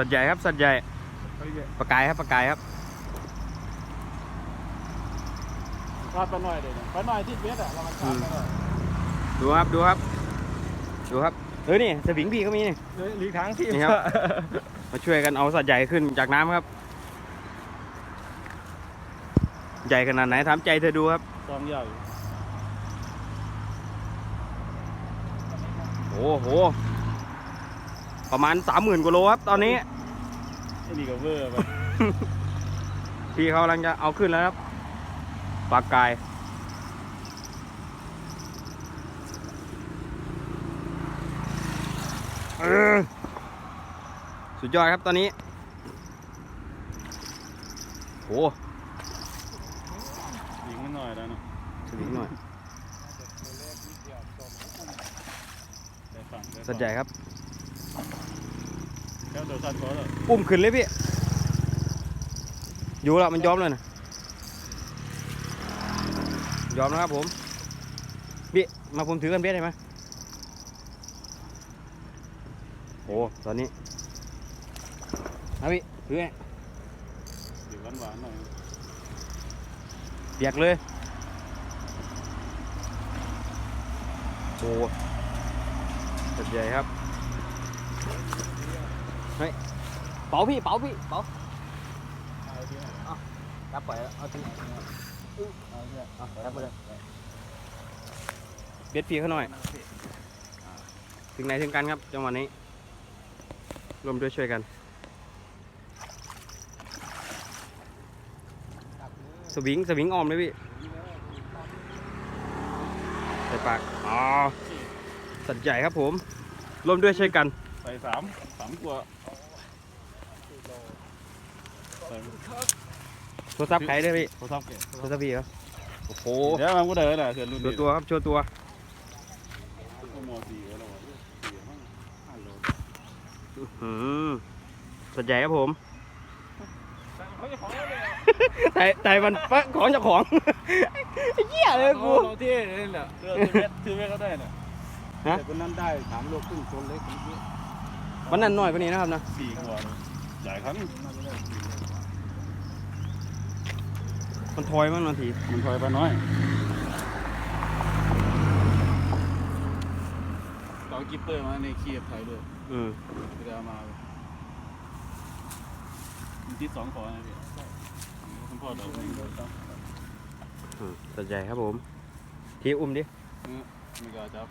สัตว์ใหญ่ครับสัตว์ใหญ่ปลากายครับปลากายครับชาร์จไปหน่อยเดี๋ยวไปหน่อยที่เวสอะเรามาชาร์จไปหน่อยดูครับดูครับดูครับเออนี่สวิงพี่ก็มีนี่เฮ้ยหลีกทางที่นี่ครับมาช่วยกันเอาสัตว์ใหญ่ขึ้นจากน้ำครับ ใหญ่ขนาดไหนถามใจเธอดูครับซองใหญ่โอ้โห ประมาณสามหมื่นกว่าโลครับตอนนี้ไอ้นี่ก็เวอร์ไปพี่เขากำลังจะเอาขึ้นแล้วครับปลากาย เออ สุดยอดครับตอนนี้ โหยิงมันหน่อยแล้วเนาะสวิงหน่อยได้ฝั่งได้ฝั่งสัตว์ใหญ่ครับ แล้วเดี๋ยวซัดคอแล้วอุ้มขึ้นเลยพี่ อยู่แล้วมันยอมเลยนะยอมแล้วครับผมพี่มาผมถือกันเบ็ดได้ไหมโอ้ตอนนี้เอาพี่ถือไงเดี๋ยวหวานๆหน่อยเปียกเลยโอ้สัตว์ใหญ่ครับ เฮ้ยเป๋าพี่เป๋าพี่เป๋าเอาที่ไหนจับปล่อยแล้วเอาทิ้งเอาที่ไหนเอาจับไปเลยเบ็ดพี่เขาหน่อย ถึงไหนถึงกันครับจังหวะนี้รวมด้วยช่วยกัน สวิงสวิงออมเลยพี่ใส่ปาก อ๋อ สัตว์ใหญ่ครับผมร่วมด้วยช่วยกัน ใส่สามสามกว่า โทรศัพท์ใครด้วยพี่ โทรศัพท์เก็บโทรศัพท์พี่ครับโอ้โห เดี๋ยวมันก็เดินแหละเสือรุ่นโชนี้ว์ตัวครับ โชว์ตัวก็มอสี่แล้ววะสี่ห้าห้าโลอืมสัตว์ใหญ่ครับผมเขาจะของเลยไต่ไต่มันปะของเจ้าของไอ้เหี้ยเลยกูเราที่นี่แหละเรือที่เวสที่เวสก็ได้น่ะฮะ แต่คนนั้นได้สามโลครึ่งคนเล็กคนนี้วันนั้นน้อยกว่านี้นะครับนะสี่กว่าเลย ใหญ่ครับ มันทอยมั้งบางทีมันถอยไปน้อย เรากิปเปอร์มาในเคียบไทยด้วยอืมไม่ได้เอามามันที่สองขอนะพี่คุณพ่อเราไม่ได้ต้องอืมสัตว์ใหญ่ครับผม ทีอุ้มดิ ไม่กล้าจับ